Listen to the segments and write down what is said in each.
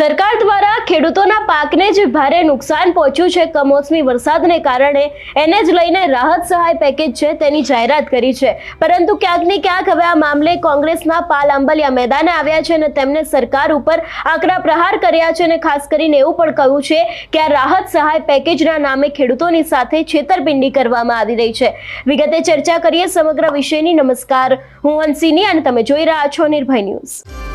સરકાર દ્વારા ખેડૂતોના પાકને જે ભારે નુકસાન પહોંચ્યું છે. કમોસમી વરસાદને કારણે એને જ લઈને રાહત સહાય પેકેજ છે તેની જાહેરાત કરી છે. પરંતુ ક્યાંક ને ક્યાંક હવે આ મામલે કોંગ્રેસના પાલ આંબલિયા મેદાને આવ્યા છે અને તેમને સરકાર ઉપર આકરા પ્રહાર કર્યા છે અને ખાસ કરીને એવું પણ કહ્યું છે કે આ રાહત સહાય પેકેજના નામે ખેડૂતોની સાથે છેતરપિંડી કરવામાં આવી રહી છે. વિગતે ચર્ચા કરીએ સમગ્ર વિષયની. નમસ્કાર. હું અંશિની અને તમે જોઈ રહ્યા છો નિર્ભય ન્યૂઝ.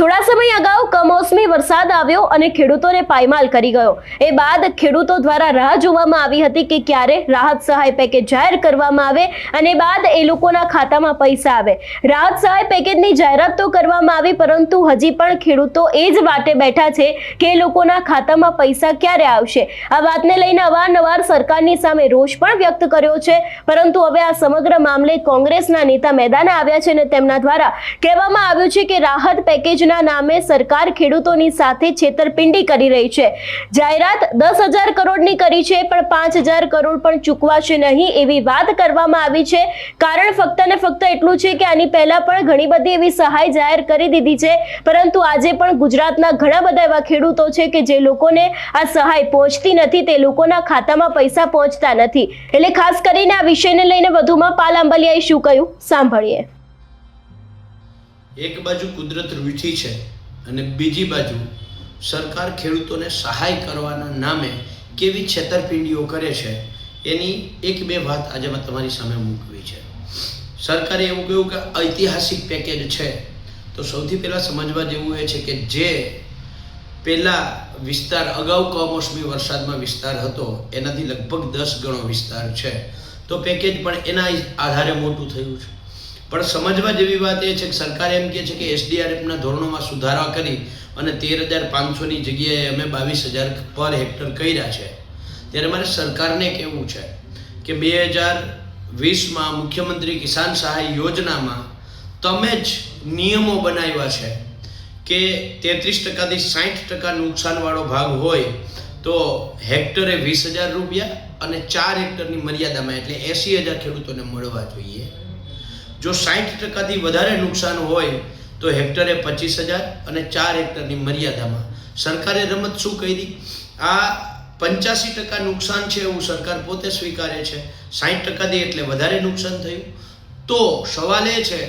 થોડા સમય અગાઉ કમોસમી વરસાદ આવ્યો અને ખેડૂતોને પાયમાલ કરી ગયો. એ બાદ ખેડૂતો દ્વારા રાહ જોવામાં આવી હતી કે ક્યારે રાહત સહાય પેકેજ જાહેર કરવામાં આવે અને બાદ એ લોકોના ખાતામાં પૈસા આવે. રાહત સહાય પેકેજની જાહેરાત તો કરવામાં આવી, પરંતુ હજી પણ ખેડૂતો એ જ વાટે બેઠા છે કે એ લોકોના ખાતામાં પૈસા ક્યારે આવશે. આ વાતને લઈને અવારનવાર સરકારની સામે રોષ પણ વ્યક્ત કર્યો છે, પરંતુ હવે આ સમગ્ર મામલે કોંગ્રેસના નેતા મેદાને આવ્યા છે અને તેમના દ્વારા કહેવામાં આવ્યું છે કે રાહત પેકેજના નામે સરકાર ખેડૂતોની સાથે છેતરપિંડી કરી રહી છે. જાહેરાત દસ હજાર કરોડની કરી છે, પણ પાંચ હજાર કરોડ પણ ચૂકવાશે નહીં એવી વાત કરવામાં આવી છે. કારણ ફક્ત ને ફક્ત એટલું છે કે આની પહેલા પણ ઘણી બધી એવી સહાય જાહેર કરી દીધી છે. પરંતુ આજે પણ ગુજરાતના ઘણા બધા એવા ખેડૂતો છે કે જે લોકોને આ સહાય પહોંચતી નથી, તે લોકોના ખાતામાં પૈસા પહોંચતા નથી. એટલે ખાસ કરીને આ વિષયને લઈને વધુમાં પાલ આંબલિયાએ શું કહ્યું? સાંભળીએ. એક બાજુ કુદરત રૂઠી છે અને બીજી બાજુ સરકાર ખેડૂતોને સહાય કરવાના નામે કેવી છેતરપિંડીઓ કરે છે, એની એક બે વાત આજે મેં તમારી સામે મૂકવી છે. સરકારે એવું કહ્યું કે ઐતિહાસિક પેકેજ છે. તો સૌથી પહેલાં સમજવા જેવું એ છે કે જે પહેલાં વિસ્તાર અગાઉ કમોસમી વરસાદમાં વિસ્તાર હતો, એનાથી લગભગ દસ ગણો વિસ્તાર છે. તો પેકેજ પણ એના આધારે મોટું થયું છે. પણ સમજવા જેવી વાત એ છે કે સરકાર એમ કહે છે કે એસડીઆરએફના ધોરણોમાં સુધારા કરી અને તેર હજાર પાંચસોની જગ્યાએ અમે બાવીસ હજાર પર હેક્ટર કર્યા છે. ત્યારે મારે સરકારને કહેવું છે કે બે હજાર વીસમાં મુખ્યમંત્રી કિસાન સહાય યોજનામાં તમે જ નિયમો બનાવ્યા છે કે તેત્રીસ ટકાથી સાઠ ટકા નુકસાનવાળો ભાગ હોય તો હેક્ટરે વીસ હજાર રૂપિયા અને ચાર હેક્ટરની મર્યાદામાં, એટલે એંસી હજાર ખેડૂતોને મળવા જોઈએ. જો સાઠ ટકાથી વધારે નુકસાન હોય તો હેક્ટરે પચીસ હજાર અને ચાર હેક્ટરની મર્યાદામાં. સરકારે રમત શું કરી આ પંચ્યાસી ટકા નુકસાન છે એવું સરકાર પોતે સ્વીકારે છે. સાઠ ટકાથી એટલે વધારે નુકસાન થયું. તો સવાલ એ છે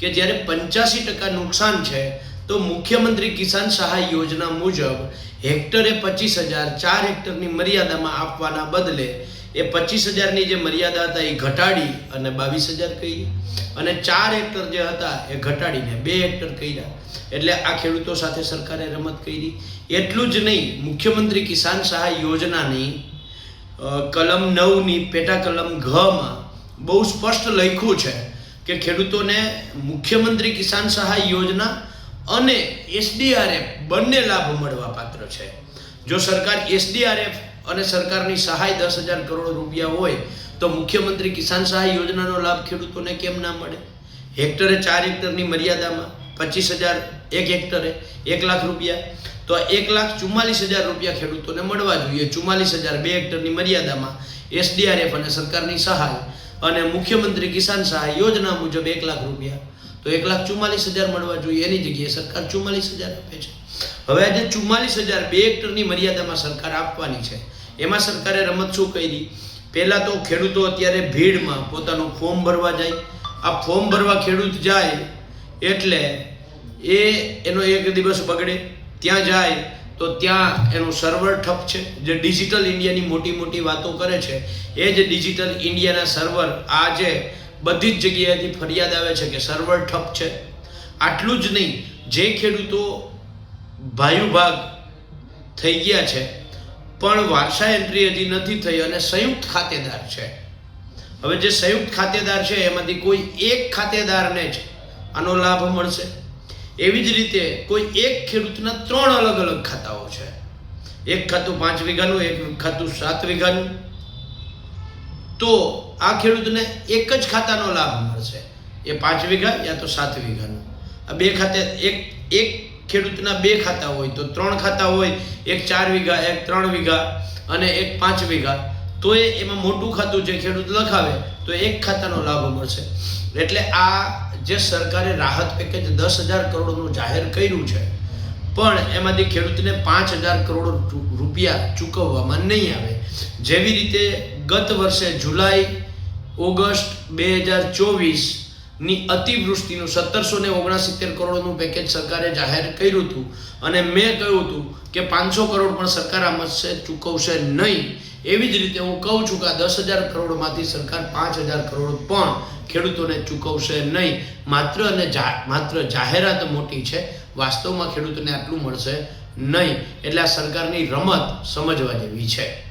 કે જ્યારે પંચ્યાસી ટકા નુકસાન છે, તો મુખ્યમંત્રી કિસાન સહાય યોજના મુજબ હેક્ટરે પચીસ હજાર, ચાર હેક્ટરની મર્યાદામાં આપવાના બદલે એ પચીસ હજારની જે મર્યાદા હતા એ ઘટાડી અને બાવીસ હજાર કહી. અને ચાર હેક્ટર જે હતા એ ઘટાડીને બે હેક્ટર કર્યા. એટલે આ ખેડૂતો સાથે સરકારે રમત કરી. એટલું જ નહીં, મુખ્યમંત્રી કિસાન સહાય યોજનાની કલમ નવની પેટા કલમ ઘમાં બહુ સ્પષ્ટ લખ્યું છે કે ખેડૂતોને મુખ્યમંત્રી કિસાન સહાય યોજના અને એસડીઆરએફ બંને લાભ મળવા પાત્ર છે. જો સરકાર એસડીઆરએફ અને સરકારની સહાય દસ હજાર કરોડ રૂપિયા હોય, તો મુખ્યમંત્રી કિસાન સહાય યોજનાનો લાભ ખેડૂતોને કેમ ના મળે? હેક્ટરે ચાર હેક્ટરની મર્યાદામાં પચીસ હજાર એક હેક્ટરે એક લાખ રૂપિયા. તો એક લાખ ચુમ્માલીસ હજાર રૂપિયા ખેડૂતોને મળવા જોઈએ. ચુમ્માલીસ હજાર બે હેક્ટરની મર્યાદામાં એસડીઆરએફ અને સરકારની સહાય અને મુખ્યમંત્રી કિસાન સહાય યોજના મુજબ એક લાખ રૂપિયા તો એક લાખ ચુમ્માલીસ હજાર મળવા જોઈએ એની જગ્યાએ સરકાર ચુમ્માલીસ હજાર આપે છે. હવે આજે ચુમ્માલીસ હજાર બે હેક્ટરની મર્યાદામાં સરકાર આપવાની છે. એમાં સરકારે રમત શું કરી? પહેલાં તો ખેડૂતો અત્યારે ભીડમાં પોતાનું ફોર્મ ભરવા જાય. આ ફોર્મ ભરવા ખેડૂત જાય એટલે એ એનો એક દિવસ બગડે. ત્યાં જાય તો ત્યાં એનું સર્વર ઠપ છે. જે ડિજિટલ ઇન્ડિયાની મોટી મોટી વાતો કરે છે, એ જ ડિજિટલ ઇન્ડિયાના સર્વર આજે બધી જ જગ્યાએથી ફરિયાદ આવે છે કે સર્વર ઠપ છે. આટલું જ નહીં, જે ખેડૂતો ભાયુ ભાગ થઈ ગયા છે, પણ વારસા એન્ટ્રી હજી નથી થઈ અને સંયુક્ત ખાતેદાર છે. હવે જે સંયુક્ત ખાતેદાર છે, એમાંથી કોઈ એક ખાતેદારને જ આનો લાભ મળશે. એવી જ રીતે કોઈ એક ખેડૂતના ત્રણ અલગ અલગ ખાતાઓ છે. એક ખાતું પાંચ વીઘાનું, એક ખાતું સાત વીઘાનું. તો આ ખેડૂતને એક જ ખાતાનો લાભ મળશે. એ પાંચ વીઘા યા તો સાત વીઘાનો. આ બે ખાતે એક એક ખેડૂતના બે ખાતા હોય તો ત્રણ ખાતા હોય, એક ચાર વીઘા, એક ત્રણ વીઘા અને એક પાંચ વીઘા. તો એ એમાં મોટું ખાતું જે ખેડૂત લખાવે, તો એક ખાતાનો લાભ મળશે. એટલે આ જે સરકારે રાહત પેકેજ દસ હજાર કરોડનું જાહેર કર્યું છે, પણ એમાંથી ખેડૂતને પાંચ હજાર કરોડ રૂપિયા ચૂકવવામાં નહીં આવે. જેવી રીતે ગત વર્ષે જુલાઈ ઓગસ્ટ બે હજાર ચોવીસની અતિવૃષ્ટિનું સત્તરસો ને ઓગણસિત્તેર કરોડનું પેકેજ સરકારે જાહેર કર્યું હતું. અને મેં કહ્યું હતું કે પાંચસો કરોડ પણ સરકાર આ મત્સ્ય ચૂકવશે નહીં. એવી જ રીતે હું કહું છું કે આ દસ હજાર કરોડમાંથી સરકાર પાંચ હજાર કરોડ પણ ખેડૂતોને ચૂકવશે નહીં. માત્ર અને માત્ર જાહેરાત મોટી છે. વાસ્તવમાં ખેડૂતોને આટલું મળશે નહીં. એટલે આ સરકારની રમત સમજવા જેવી છે.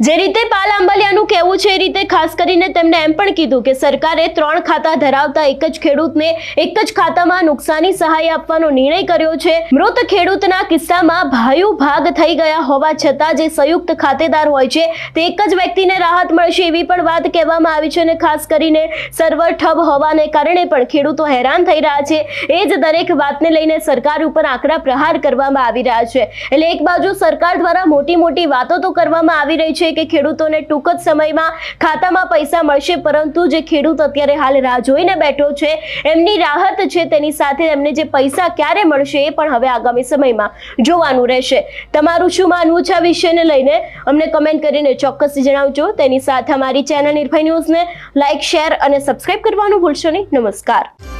જે રીતે પાલ આંબલિયાનું કહેવું છે એ રીતે ખાસ કરીને તેમણે એમ પણ કીધું કે સરકારે ત્રણ ખાતા ધરાવતા એક જ ખેડૂતને એક જ ખાતામાં નુકસાની સહાય આપવાનો નિર્ણય કર્યો છે. મૃત ખેડૂતના કિસ્સામાં ભાયુ ભાગ થઈ ગયા હોવા છતાં જે સંયુક્ત ખાતેદાર હોય છે તે એક જ વ્યક્તિને રાહત મળશે એવી પણ વાત કહેવામાં આવી છે અને ખાસ કરીને સર્વર ઠપ હોવાને કારણે પણ ખેડૂતો હેરાન થઈ રહ્યા છે. એ જ દરેક વાતને લઈને સરકાર ઉપર આકરા પ્રહાર કરવામાં આવી રહ્યા છે. એટલે એક બાજુ સરકાર દ્વારા મોટી મોટી વાતો તો કરવામાં આવી રહી છે કે ખેડૂતોને ટૂંક જ સમયમાં ખાતામાં પૈસા મળશે, પરંતુ જે ખેડૂત અત્યારે હાલ રાહ જોઈને બેઠો છે, એમની રાહત છે તેની સાથે એમને જે પૈસા ક્યારે મળશે એ પણ હવે આગામી સમયમાં જોવાનું રહેશે. તમારું શું માનવું છે આ વિષયને લઈને? અમને કમેન્ટ કરીને ચોક્કસ જણાવજો. તેની સાથે અમારી ચેનલ નિર્ભય ન્યૂઝને લાઇક શેર અને સબસ્ક્રાઇબ કરવાનું ભૂલશો નહીં. નમસ્કાર.